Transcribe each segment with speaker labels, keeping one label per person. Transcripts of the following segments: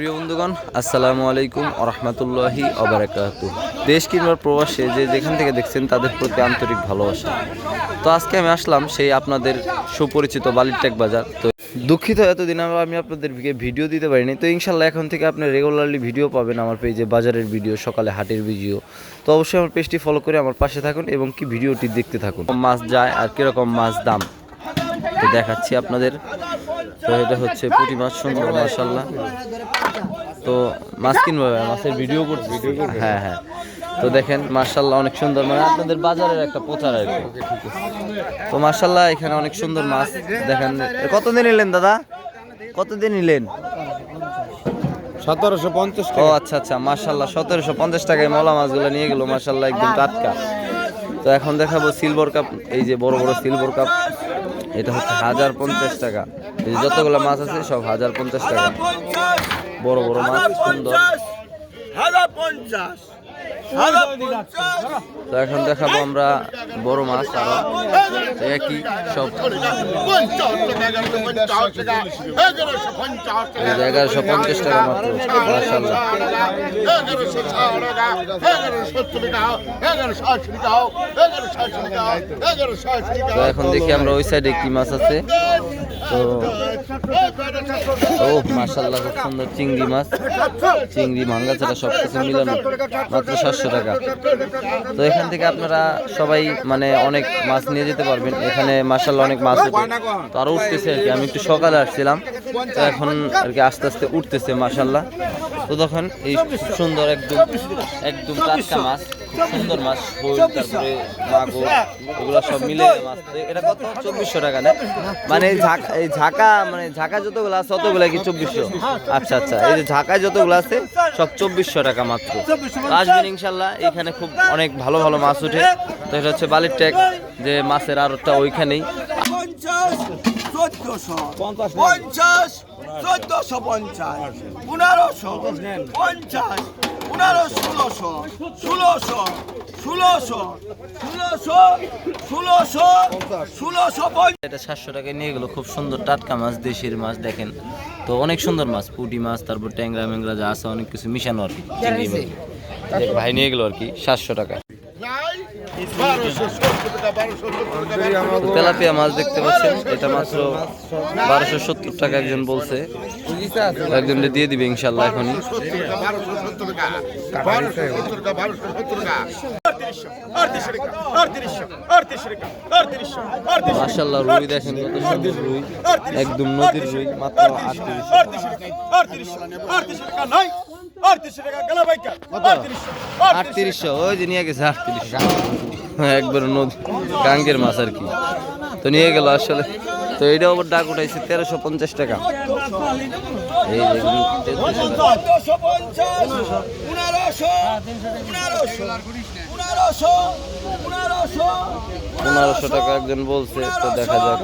Speaker 1: প্রিয় বন্ধুগণ, আসসালামু আলাইকুম আরহামতুল্লাহি অবরাকাতু দেশ কিংবা প্রবাসে যে যেখান থেকে দেখছেন তাদের প্রতি আন্তরিক ভালোবাসা। তো আজকে আমি আসলাম সেই আপনাদের সুপরিচিত বালিরটেক বাজার। তো দুঃখিত, এতদিন আমি আপনাদেরকে ভিডিও দিতে পারিনি। তো ইনশাল্লাহ এখন থেকে আপনি রেগুলারলি ভিডিও পাবেন আমার পেজে বাজারের ভিডিও, সকালে হাটের ভিডিও। তো অবশ্যই আমার পেজটি ফলো করে আমার পাশে থাকুন এবং কি ভিডিওটি দেখতে থাকুন। মাছ যায় আর কীরকম মাছ দাম? তো দেখাচ্ছি আপনাদের। তো এটা হচ্ছে পুঁটি মাছ, সুন্দর মাসাল্লাহ তো মাছ কিনবো মাছের ভিডিও করছি। ভিডিও হ্যাঁ হ্যাঁ। তো দেখেন মার্শাল্লাহ অনেক সুন্দর মানে আপনাদের বাজারের একটা প্রচার আর কি। তো মার্শাল্লাহ এখানে অনেক সুন্দর মাছ দেখেন। কতদিন নিলেন দাদা? কতদিন নিলেন?
Speaker 2: সতেরোশো পঞ্চাশ
Speaker 1: ও আচ্ছা আচ্ছা মার্শাল্লাহ সতেরোশো পঞ্চাশ টাকায় মলা মাছগুলো নিয়ে গেল মার্শাল্লাহ একদম টাটকা। তো এখন দেখাবো সিলভার কাপ এই যে বড় বড় সিলভার কাপ এটা হচ্ছে হাজার পঞ্চাশ টাকা। এই যতগুলো মাছ আছে সব হাজার পঞ্চাশ টাকা। বড় বড় মাছ সুন্দর। তো এখন দেখাবো আমরা বড় মাছ আরও। একই সব।
Speaker 3: এগারোশো পঞ্চাশ টাকা
Speaker 1: মাত্র তো এখন দেখি আমরা ওই সাইডে কি মাছ আছে। তো ও মার্শাল্লাহ খুব সুন্দর চিংড়ি মাছ। চিংড়ি মাঙ্গা ছাড়া সব কিছু মিলানো। মাত্র সাতশো টাকা। তো এখান থেকে আপনারা সবাই মানে অনেক মাছ নিয়ে যেতে পারবেন। এখানে মার্শাল্লাহ অনেক মাছ উঠে তো আরও উঠতেছে আর কি। আমি একটু সকালে আসছিলাম। তো এখন আর কি আস্তে আস্তে উঠতেছে মার্শাল্লাহ তো তখন এই সুন্দর একদম একদম টাটকা মাছ। সুন্দর মাছ তারপরে মাগুর এগুলো সব মিলে মাছ। এটা কত? চব্বিশশো টাকা না? মানে এই ঝাঁকা মানে ঝাঁকা যতগুলো আছে ততগুলো কি চব্বিশশো? আচ্ছা আচ্ছা এই যে ঝাঁকায় যতগুলো আছে সব চব্বিশশো টাকা মাত্র। আসবেন ইনশাল্লাহ এখানে খুব অনেক ভালো ভালো মাছ উঠে তো এটা হচ্ছে বালির ট্যাগ যে মাছের আরটা ওইখানেই।
Speaker 3: পঞ্চাশ পঞ্চাশ চোদ্দশো পঞ্চাশ পনেরোশো পঞ্চাশ পনেরো ষোলোশো ষোলোশো ষোলোশো ষোলোশো ষোলোশো। ষোলোশো পঞ্চাশ
Speaker 1: এটা সাতশো টাকায় নিয়ে গেলো খুব সুন্দর টাটকা মাছ দেশির মাছ দেখেন। তো অনেক সুন্দর মাছ পুঁটি মাছ তারপর ট্যাংরা ম্যাংরা যা আছে অনেক কিছু মিশানো আর কি ভাই নিয়ে গেলো আর কি সাতশো টাকা
Speaker 3: বারোশো সত্তর টাকা বারোশো সত্তর টাকা
Speaker 1: তো তেলাপিয়া মাছ দেখতে পাচ্ছেন এটা মাত্র বারোশো সত্তর টাকা একজন বলছে। একজনকে দিয়ে দিবে ইনশাল্লাহ এখনই। রুই দেখেন কত সুন্দর রুই। একদম নদীর রুই মাত্র আটত্রিশ। আটত্রিশশো ওই যে নিয়ে গেছে আটত্রিশশো একবার নদী, গাঙ্গের মাছ আর কি। তো নিয়ে গেল আসলে। তো এটা ওপর ডাক উঠাইছে, তেরোশো পঞ্চাশ টাকা। এই যে এগুলো 1300 টাকা।
Speaker 3: পনেরোশো
Speaker 1: টাকা একজন বলছে তো দেখা যাক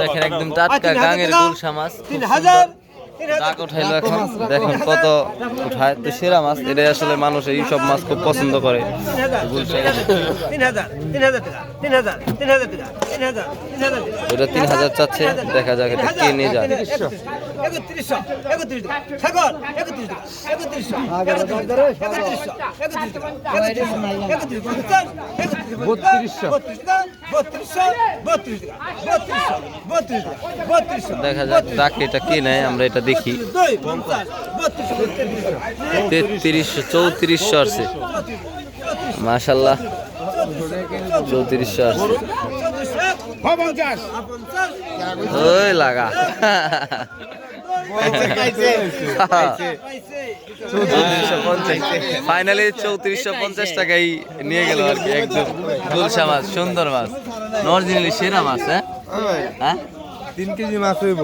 Speaker 1: দেখেন একদম টাটকা গাঙের গুলশা মাছ খুব সুন্দর। ডাক উঠাইলো এখন। দেখুন কত উঠায়। তো সেরা মাছ এটাই আসলে মানুষ এই সব মাছ খুব পছন্দ করে। ওটা তিন হাজার চাচ্ছে। দেখা যাক এটা কে নিয়ে যায়। দেখা যাক ডাক এটা কে নেয় আমরা এটা দেখি। তেত্রিশশো চৌত্রিশশো আসছে। মাশাল্লাহ চৌত্রিশশো ওই লাগা। ফাইনালি চৌত্রিশশো পঞ্চাশ টাকাই নিয়ে গেল আর কি একদম গুলশা মাছ সুন্দর মাছ। অরিজিনালি সেরা মাছ হ্যাঁ? হ্যাঁ
Speaker 2: তিন কেজি মাছ হইব।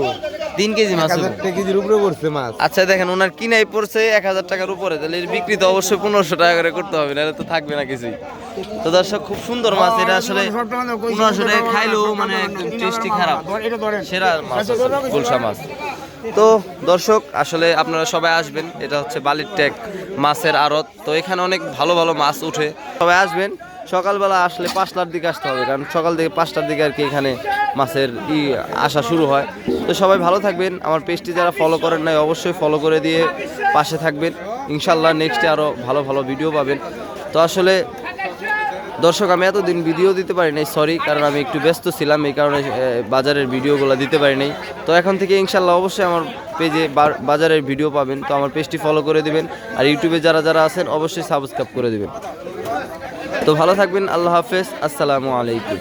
Speaker 1: তিন কেজি মাছ
Speaker 2: কেজির উপরে পড়ছে মাছ।
Speaker 1: আচ্ছা দেখেন ওনার কিনাই পড়ছে এক হাজার টাকার উপরে। তাহলে এর বিক্রি তো অবশ্যই পনেরোশো টাকা করে করতে হবে নাহলে তো থাকবে না কিছুই। তো দর্শক খুব সুন্দর মাছ এটা আসলে পনেরোশো টাকা খাইলেও মানে টেস্টি খারাপ। সেরা মাছ গুলশা মাছ। তো দর্শক আসলে আপনারা সবাই আসবেন এটা হচ্ছে বালির ট্যাগ মাছের আড়ত। তো এখানে অনেক ভালো ভালো মাছ উঠে। সবাই আসবেন সকালবেলা আসলে পাঁচটার দিকে আসতে হবে কারণ সকাল থেকে পাঁচটার দিকে আর কি এখানে মাছের ই আসা শুরু হয়। তো সবাই ভালো থাকবেন। আমার পেজটি যারা ফলো করেন নাই, অবশ্যই ফলো করে দিয়ে পাশে থাকবেন। ইনশাল্লাহ নেক্সটে আরও ভালো ভালো ভিডিও পাবেন। তো আসলে দর্শক, আমি এতদিন ভিডিও দিতে পারি নাই সরি কারণ আমি একটু ব্যস্ত ছিলাম, এই কারণে বাজারের ভিডিওগুলো দিতে পারি নাই। তো এখন থেকে ইনশাল্লাহ অবশ্যই আমার পেজে বাজারের ভিডিও পাবেন। তো আমার পেজটি ফলো করে দিবেন, আর ইউটিউবে যারা যারা আছেন, অবশ্যই সাবস্ক্রাইব করে দিবেন। তো ভালো থাকবেন, আল্লাহ হাফেজ, আসসালামু আলাইকুম।